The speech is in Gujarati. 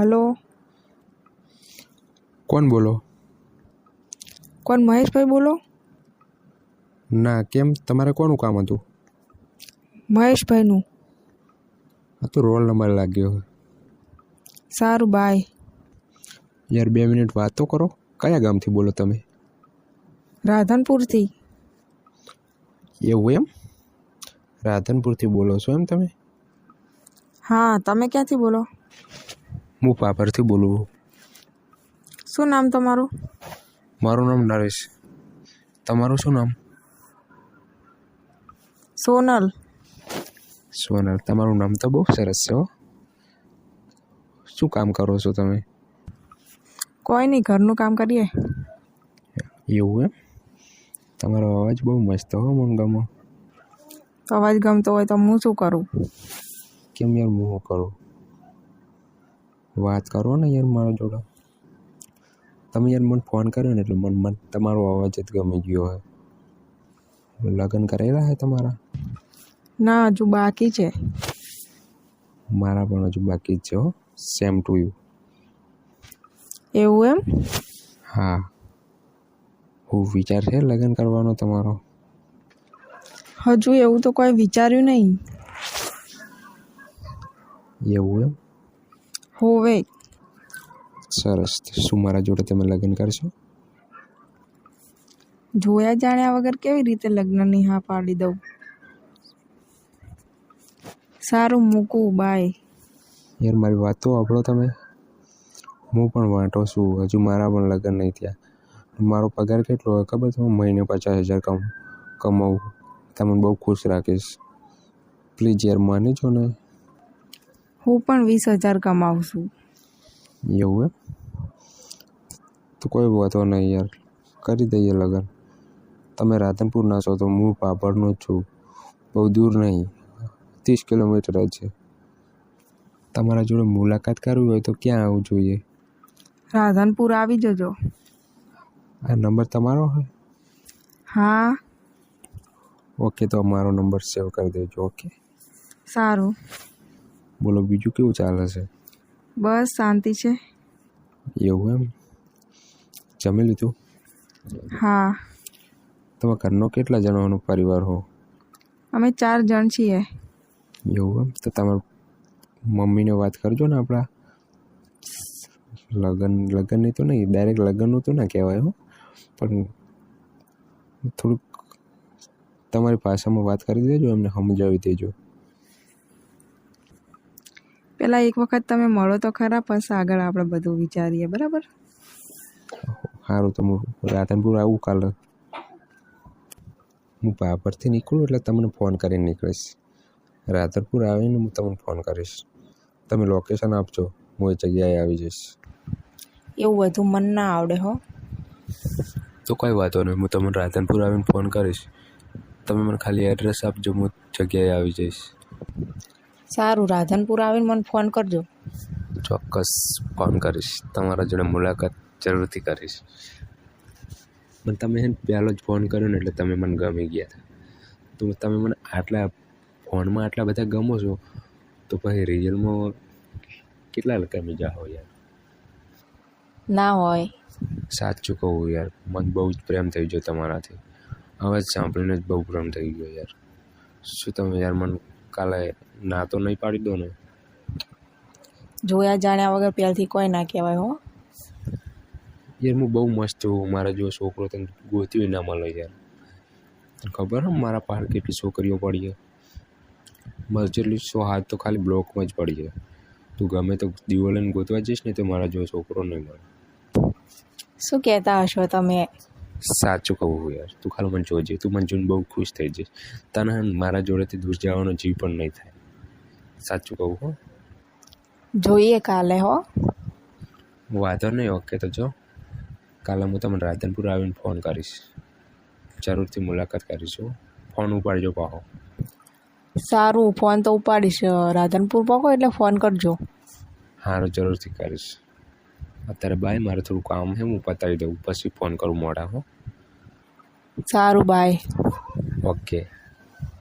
હલો. કોણ બોલો? કોણ મહેશભાઈ બોલો? ના કેમ? તમારે કોનું કામ હતું? મહેશભાઈનું. આ તો રોલ નંબર લાગ્યો. સારું બાય. યાર બે મિનિટ વાત તો કરો. કયા ગામથી બોલો તમે? રાધનપુરથી. એવું એમ? રાધનપુરથી બોલો છો એમ તમે? હા તમે ક્યાંથી બોલો? હું પાપરથી બોલું. શું નામ તમારું? મારું નામ નરેશ. તમારું શું નામ? સોનલ. સોનલ તમારું નામ તો બહુ સરસ છે હો. શું કામ કરો છો તમે? કોઈ નહીં ઘરનું કામ કરીએ. એવું એમ? તમારો અવાજ બહુ મસ્ત હો મને ગમો તો અવાજ ગમતો હોય તો હું શું કરું? કેમ યાર હું કરું? વાત કરો ને યાર મારા જોડે. તમે યાર મને ફોન કર્યો ને એટલે મને મન તમારો અવાજ જ ગમી ગયો હે લગ્ન કરેલા હે તમારા? ના હજુ બાકી છે. મારા પણ હજુ બાકી જ છે હો. સેમ ટુ યુ એવું એમ? હા. હું વિચાર છે લગ્ન કરવાનો તમારો? હજુ એવું તો કોઈ વિચાર્યું નહીં. એવું એમ? હોવે. સરસ. શું મારા જોડે તમે લગ્ન કરશો? જોયા જાણ્યા વગર કેવી રીતે લગ્નની હા પાડી દઉં? સારું મૂકું બાય. યાર મારી વાત તો આપણો તમે. હું પણ વાંટો છું. હજુ મારા પણ લગ્ન નહીં થયા. મારો પગાર કેટલો હોય ખબર? છે હું મહિને પચાસ હજાર કમ કમાવું. તમને બહુ ખુશ રાખીશ. પ્લીઝ યાર માની છો ને. હું પણ વીસ હજાર કમાવું છું એવું એમ? તો કોઈ વાંધો નહીં યાર. કરી દઈએ લગ્ન. તમે રાધનપુરના છો તો હું પાપડનો જ છું. બહુ દૂર નહીં. ત્રીસ કિલોમીટર જ છે. તમારા જોડે મુલાકાત કરવી હોય તો ક્યાં આવવું જોઈએ? રાધનપુર આવી જજો. આ નંબર તમારો હોય હા. ઓકે તો અમારો નંબર સેવ કરી દેજો ઓકે? સારું. બોલો બીજું કેવું ચાલે છે? બસ શાંતિ છે. એવું એમ? જમી લીધું હા. તમે ઘરનો કેટલા જણાનો પરિવાર હો? અમે ચાર જણ છીએ. એવું એમ? તો તમારા મમ્મીને વાત કરજો ને આપણા. લગ્ન લગ્નની તો નહીં ડાયરેક્ટ લગ્નનું તો ના કહેવાય હો. પણ થોડુંક તમારી ભાષામાં વાત કરી દેજો એમને સમજાવી દેજો. પહેલાં એક વખત તમે મળો તો ખરા પછી આગળ આપણે બધું વિચારીએ બરાબર? સારું તો હું રાધનપુર આવું કાલે. હું બાબરથી નીકળું એટલે તમને ફોન કરીને નીકળીશ. રાધનપુર આવીને હું તમને ફોન કરીશ. તમે લોકેશન આપજો હું એ જગ્યાએ આવી જઈશ. એવું બધું મન ના આવડે હો. તો કોઈ વાંધો નહીં હું તમને રાધનપુર આવીને ફોન કરીશ. તમે મને ખાલી એડ્રેસ આપજો હું જગ્યાએ આવી જઈશ. સારું રાધનપુર આવીને મને ફોન કરજો. ચોક્કસ ફોન કરીશ. તમારા જોડે મુલાકાત જરૂરથી કરીશ. પણ તમે હે પહેલો જ ફોન કર્યો ને એટલે તમે મને ગમી ગયા હતા. તો તમે મને આટલા ફોનમાં આટલા બધા ગમો છો તો પછી રિયલમાં કેટલા ગમી જાઓ યાર? ના હોય. સાચું કહું યાર મને બહુ જ પ્રેમ થઈ ગયો તમારાથી. અવાજ સાંભળીને જ બહુ પ્રેમ થઈ ગયો યાર. શું તમે યાર મને કાલે ના તો નહીં પાડી દો ને. જોયા જાણ્યા વગર પહેલથી કોઈ ના કહેવાય હો. યાર હું બહુ મસ્ત છું. મારા જો છોકરો તને ગોત્યો ના મળે યાર. તને ખબર હે મારા પાર કેટલી છોકરીઓ પડી છે બસ જેટલી સો હાથ તો ખાલી બ્લોકમાં જ પડી છે તું ગમે તો દિવાળીને ગોતવા જઈશ ને તો મારા જો છોકરો નહીં મળે. શું કહેતા હશો તમે? સાચું કહું યાર. તું ખાલી મને જોજે. તું મને જોઈને બહુ ખુશ થઈ જઈશ. તને મારા જોડેથી દૂર જવાનો જીવ પણ નહીં થાય. સાચું કહું હો? જોઈએ કાલે હો. વાંધો નહીં ઓકે તો જો. કાલે હું તમને રાધનપુર આવીને ફોન કરીશ. જરૂરથી મુલાકાત કરીશું ફોન ઉપાડજો પાહો. સારું ફોન તો ઉપાડીશ. રાધનપુર પાકો એટલે ફોન કરજો. સારું જરૂરથી કરીશ. અત્યારે બાય મારે થોડું કામ છે હું પતાવી દઉં પછી ફોન કરું મોડા હો. સારું બાય. ઓકે